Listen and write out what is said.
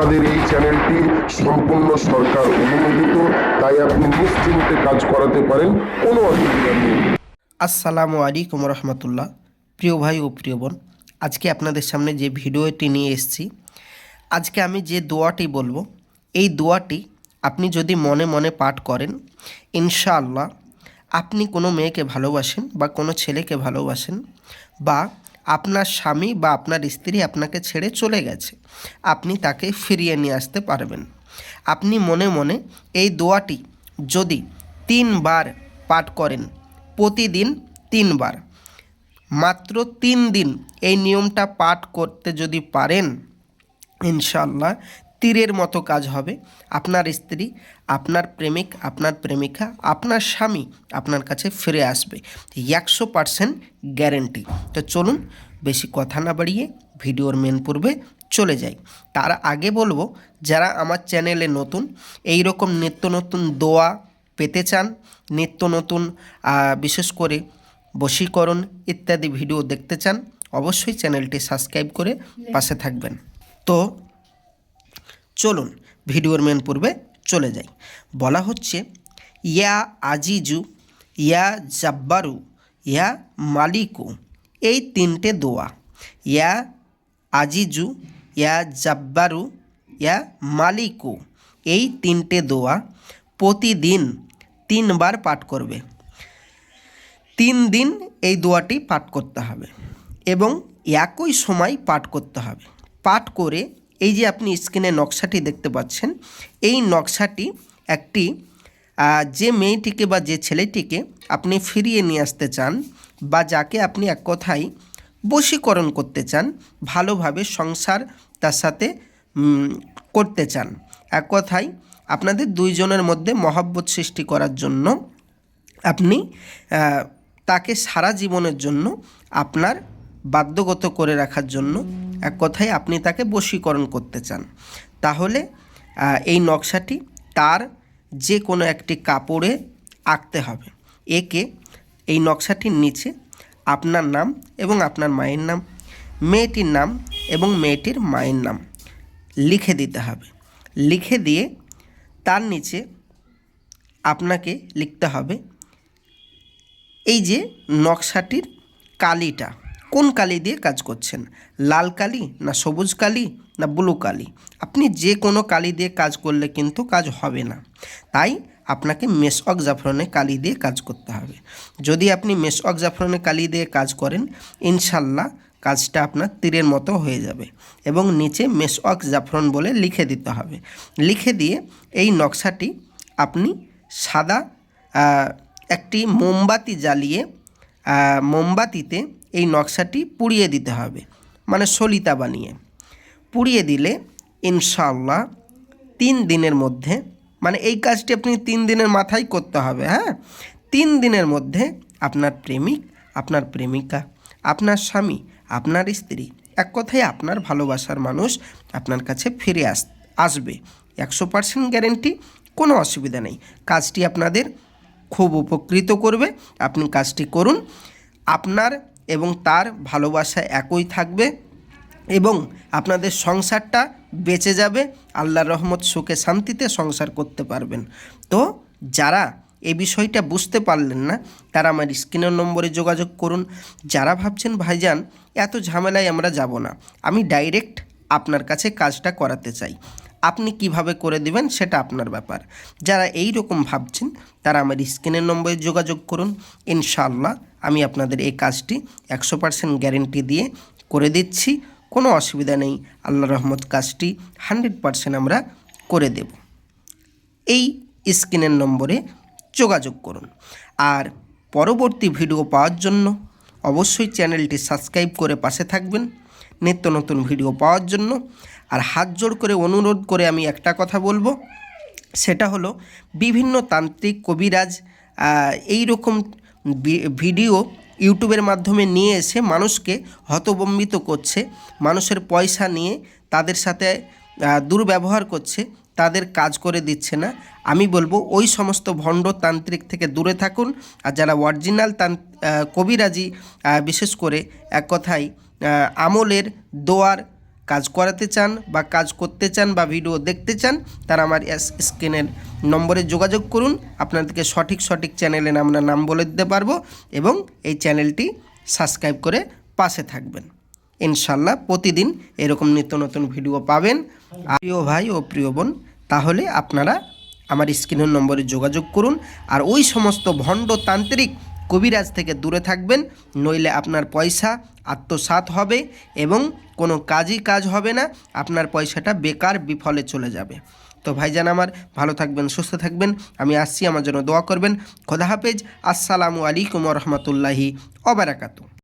আমাদের এই চ্যানেলটি সম্পূর্ণ সরকার অনুমোদিত, তাই আপনি নিশ্চিন্তে কাজ করাতে পারেন, কোনো অসুবিধা নেই। আসসালামু আলাইকুম রহমতুল্লাহ। প্রিয় ভাই ও প্রিয় বোন, আজকে আপনাদের সামনে যে ভিডিওটি নিয়ে এসেছি, আজকে আমি যে দোয়াটি বলব, এই দোয়াটি আপনি যদি মনে মনে পাঠ করেন, ইনশাআল্লাহ আপনি কোনো মেয়েকে ভালোবাসেন বা কোনো ছেলেকে ভালোবাসেন বা আপনার স্বামী বা আপনার স্ত্রী আপনাকে ছেড়ে চলে গেছে। আপনি তাকে ফিরিয়ে নিয়ে আসতে পারবেন। আপনি মনে মনে এই দোয়াটি যদি তিনবার পাঠ করেন, প্রতিদিন তিনবার, মাত্র তিন দিন এই নিয়মটা পাঠ করতে যদি পারেন ইনশাল্লাহ তীরের মতো কাজ হবে। আপনার স্ত্রী, আপনার প্রেমিক, আপনার প্রেমিকা, আপনার স্বামী আপনার কাছে ফিরে আসবে। একশো পারসেন্ট গ্যারেন্টি তো চলুন, বেশি কথা না বাড়িয়ে ভিডিওর মেন পূর্বে চলে যাই। তার আগে বলব, যারা আমার চ্যানেলে নতুন এই রকম নিত্য নতুন দোয়া পেতে চান, নিত্য নতুন বিশেষ করে বশীকরণ ইত্যাদি ভিডিও দেখতে চান, অবশ্যই চ্যানেলটি সাবস্ক্রাইব করে পাশে থাকবেন। তো চলুন ভিডিওর মেন পূর্বে চলে যাই। বলা হচ্ছে, ইয়া আজিজু, ইয়া জাব্বারু, ইয়া মালিকু, এই তিনটে দোয়া। ইয়া আজিজু, ইয়া জাব্বারু, ইয়া মালিকু, এই তিনটে দোয়া প্রতিদিন তিনবার পাঠ করবে। তিন দিন এই দোয়াটি পাঠ করতে হবে এবং একই সময় পাঠ করতে হবে। পাঠ করে এই যে আপনি স্ক্রিনে নকশাটি দেখতে পাচ্ছেন, এই নকশাটি একটি যে মেয়েটিকে বা যে ছেলেটিকে আপনি ফিরিয়ে নিয়ে আসতে চান বা যাকে আপনি এক কথায় বশীকরণ করতে চান, ভালোভাবে সংসার তার সাথে করতে চান। এক কথায় আপনাদের দুইজনের মধ্যে মহাব্বত সৃষ্টি করার জন্য আপনি তাকে সারা জীবনের জন্য আপনার বাধ্যগত করে রাখার জন্য এক কথায় আপনি তাকে বশীকরণ করতে চান। তাহলে এই নকশাটি তার যে কোনো একটি কাপড়ে আঁকতে হবে। একে এই নকশাটির নিচে আপনার নাম এবং আপনার মায়ের নাম, মেয়েটির নাম এবং মেয়েটির মায়ের নাম লিখে দিতে হবে। লিখে দিয়ে তার নিচে আপনাকে লিখতে হবে, এই যে নকশাটির কালিটা। কোন কালি দিয়ে কাজ করছেন? লাল কালি না সবুজ কালি না ব্লু কালি? আপনি যে কোনো কালি দিয়ে কাজ করলে কিন্তু কাজ হবে না। তাই আপনাকে মেসঅক জাফরনে কালি দিয়ে কাজ করতে হবে। যদি আপনি মেসঅক জাফরনে কালি দিয়ে কাজ করেন, ইনশাল্লাহ কাজটা আপনার তীরের মতো হয়ে যাবে এবং নিচে মেসওয়াক জাফরন বলে লিখে দিতে হবে। লিখে দিয়ে এই নকশাটি আপনি সাদা একটি মোমবাতি জ্বালিয়ে মোমবাতিতে এই নকশাটি পুড়িয়ে দিতে হবে মানে সলিতা বানিয়ে। পুড়িয়ে দিলে ইনশাল্লাহ তিন দিনের মধ্যে মানে এই কাজটি আপনি তিন দিনের মাথায় করতে হবে হ্যাঁ? তিন দিনের মধ্যে আপনার প্রেমিক, আপনার প্রেমিকা, আপনার স্বামী, আপনার স্ত্রী, এক কথায় আপনার ভালোবাসার মানুষ আপনার কাছে ফিরে আস, আসবে। একশো পার্সেন্ট গ্যারেন্টি, কোনো অসুবিধা নেই। কাজটি আপনাদের খুব উপকৃত করবে। আপনি কাজটি করুন। আপনার এবং তার ভালোবাসা একই থাকবে এবং আপনাদের সংসারটা বেঁচে যাবে। আল্লাহর রহমত, সুখে, শান্তিতে সংসার করতে পারবেন। তো যারা এই বিষয়টা বুঝতে পারলেন না, তারা আমার স্ক্রিনের নম্বরে যোগাযোগ করুন। যারা ভাবছেন, ভাইজান, এত ঝামেলায় আমরা যাব না। আমি ডাইরেক্ট আপনার কাছে কাজটা করাতে চাই। আপনি কীভাবে করে দিবেন সেটা আপনার ব্যাপার। যারা এই রকম ভাবছেন, তারা আমার স্ক্রিনের নম্বরে যোগাযোগ করুন। ইনশাআল্লাহ আমি আপনাদের এই কাজটি একশো পার্সেন্ট গ্যারেন্টি দিয়ে করে দিচ্ছি। কোনো অসুবিধা নেই। আল্লাহ রহমত কাজটি হান্ড্রেড পার্সেন্ট আমরা করে দেব। এই স্ক্রিনের নম্বরে যোগাযোগ করুন। আর পরবর্তী ভিডিও পাওয়ার জন্য অবশ্যই চ্যানেলটি সাবস্ক্রাইব করে পাশে থাকবেন। নিত্য নতুন ভিডিও পাওয়ার জন্য। আর হাত জোড় করে অনুরোধ করে আমি একটা কথা বলব। সেটা হলো, বিভিন্ন তান্ত্রিক কবিরাজ এই রকম ভিডিও ইউটিউবের মাধ্যমে নিয়ে এসে মানুষকে হতবম্বিত করছে, মানুষের পয়সা নিয়ে তাদের সাথে দুর্ব্যবহার করছে, তাদের কাজ করে দিচ্ছে না। আমি বলব ওই সমস্ত ভণ্ড তান্ত্রিক থেকে দূরে থাকুন আর যারা অরিজিনাল তান কবিরাজি বিশেষ করে এক কথায় আমলের দোয়ার কাজ করাতে চান বা কাজ করতে চান বা ভিডিও দেখতে চান, তারা আমার স্ক্রিনের নম্বরে যোগাযোগ করুন। আপনাদেরকে সঠিক সঠিক চ্যানেলে আমরা নাম বলে দিতে পারব এবং এই চ্যানেলটি সাবস্ক্রাইব করে পাশে থাকবেন। ইনশাল্লাহ প্রতিদিন এরকম নিত্য নতুন ভিডিও পাবেন। প্রিয় ভাই ও প্রিয় বোন, তাহলে আপনারা আমার স্ক্রিনের নম্বরে যোগাযোগ করুন। আর ওই সমস্ত ভণ্ড তান্ত্রিক কবিরাজ থেকে দূরে থাকবেন, নইলে আপনার পয়সা আত্মসাত হবে এবং কোনো কাজই কাজ হবে না, আপনার পয়সাটা বেকার বিফলে চলে যাবে। তো ভাইজান আমার, ভালো থাকবেন, সুস্থ থাকবেন, আমি আসছি, আমার জন্য দোয়া করবেন। খোদা হাফেজ, আসসালামু আলাইকুম রহমতুল্লাহি অবরাকাতু